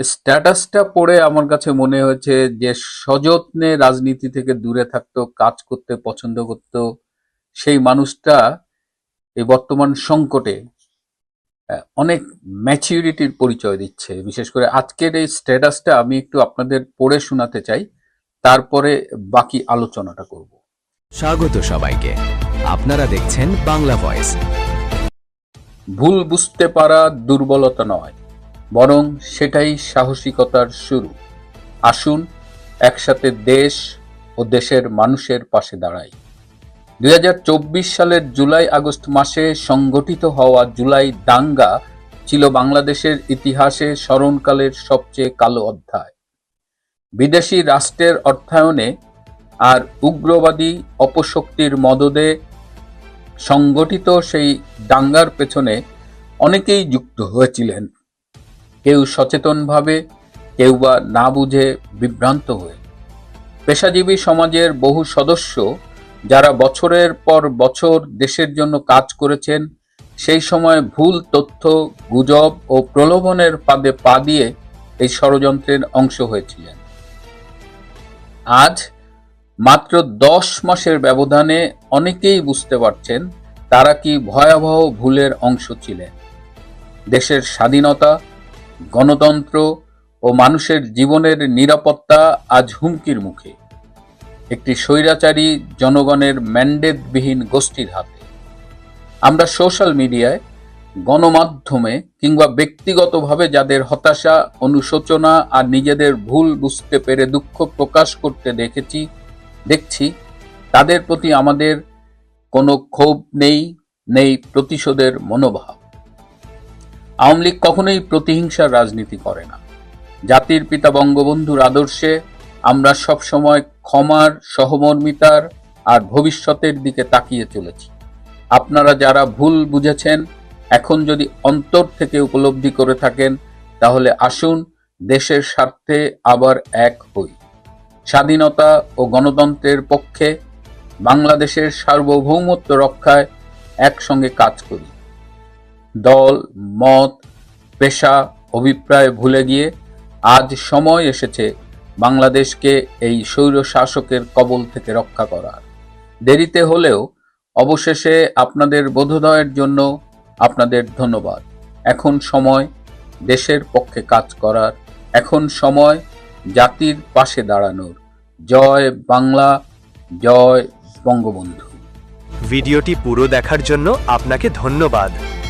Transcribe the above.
স্ট্যাটাসটা পড়ে আমার কাছে মনে হয়েছে যে সযত্নে রাজনীতি থেকে দূরে থাকতো কাজ করতে পছন্দ করত সেই মানুষটা এই বর্তমান সংকটে অনেক ম্যাচিউরিটির পরিচয় দিচ্ছে। বিশেষ করে আজকের এই স্ট্যাটাসটা আমি একটু আপনাদের পড়ে শোনাতে চাই তারপরে বাকি আলোচনাটা করব। স্বাগত সবাইকে। আপনারা দেখছেন বাংলা ভয়েস। ভুল বুঝতে পারা দুর্বলতা নয়। বরং সেটাই সাহসিকতার শুরু। আসুন, একসাথে দেশ ও দেশের মানুষের পাশে দাঁড়াই। দু হাজার চব্বিশ সালের জুলাই আগস্ট মাসে সংগঠিত হওয়া জুলাই দাঙ্গা ছিল বাংলাদেশের ইতিহাসে স্মরণকালের সবচেয়ে কালো অধ্যায়। বিদেশি রাষ্ট্রের অর্থায়নে আর উগ্রবাদী অপশক্তির মদদে সংগঠিত সেই দাঙ্গার পেছনে অনেকেই যুক্ত হয়েছিলেন। কেউ সচেতনভাবে, কেউ বা না বুঝে বিভ্রান্ত হয়ে। পেশাজীবী সমাজের বহু সদস্য যারা বছরের পর বছর দেশের জন্য কাজ করেছেন, সেই সময় ভুল তথ্য, গুজব ও প্রলোভনের পাদে পা দিয়ে এই ষড়যন্ত্রের অংশ হয়েছিলেন। আজ মাত্র দশ মাসের ব্যবধানে অনেকেই বুঝতে পারছেন তারা কি ভয়াবহ ভুলের অংশ ছিলেন। দেশের স্বাধীনতা গণতন্ত্র ও মানুষের জীবনের নিরাপত্তা আজ হুমকির মুখে। একটি স্বৈরাচারী জনগণের ম্যান্ডেটবিহীন গোষ্ঠীর হাতে। আমরা সোশ্যাল মিডিয়ায়, গণমাধ্যমে কিংবা ব্যক্তিগতভাবে যাদের হতাশা, অনুশোচনা আর নিজেদের ভুল বুঝতে পেরে দুঃখ প্রকাশ করতে দেখেছি, দেখছি, তাদের প্রতি আমাদের কোনো ক্ষোভ নেই নেই প্রতিশোধের মনোভাব। আওয়ামী লীগ কখনোই প্রতিহিংসার রাজনীতি করে না। জাতির পিতা বঙ্গবন্ধুর আদর্শে আমরা সবসময় ক্ষমার, সহমর্মিতার আর ভবিষ্যতের দিকে তাকিয়ে চলেছি। আপনারা যারা ভুল বুঝেছেন, এখন যদি অন্তর থেকে উপলব্ধি করে থাকেন, তাহলে আসুন দেশের স্বার্থে আবার এক হই। স্বাধীনতা ও গণতন্ত্রের পক্ষে বাংলাদেশের সার্বভৌমত্ব রক্ষায় একসঙ্গে কাজ করি। দল, মত, পেশা, অভিপ্রায় ভুলে গিয়ে আজ সময় এসেছে বাংলাদেশকে এই স্বৈর শাসকের কবল থেকে রক্ষা করার। দেরিতে হলেও অবশেষে আপনাদের বোধোদয়ের জন্য আপনাদের ধন্যবাদ। এখন সময় দেশের পক্ষে কাজ করার। এখন সময় জাতির পাশে দাঁড়ানোর। জয় বাংলা, জয় বঙ্গবন্ধু। ভিডিওটি পুরো দেখার জন্য আপনাকে ধন্যবাদ।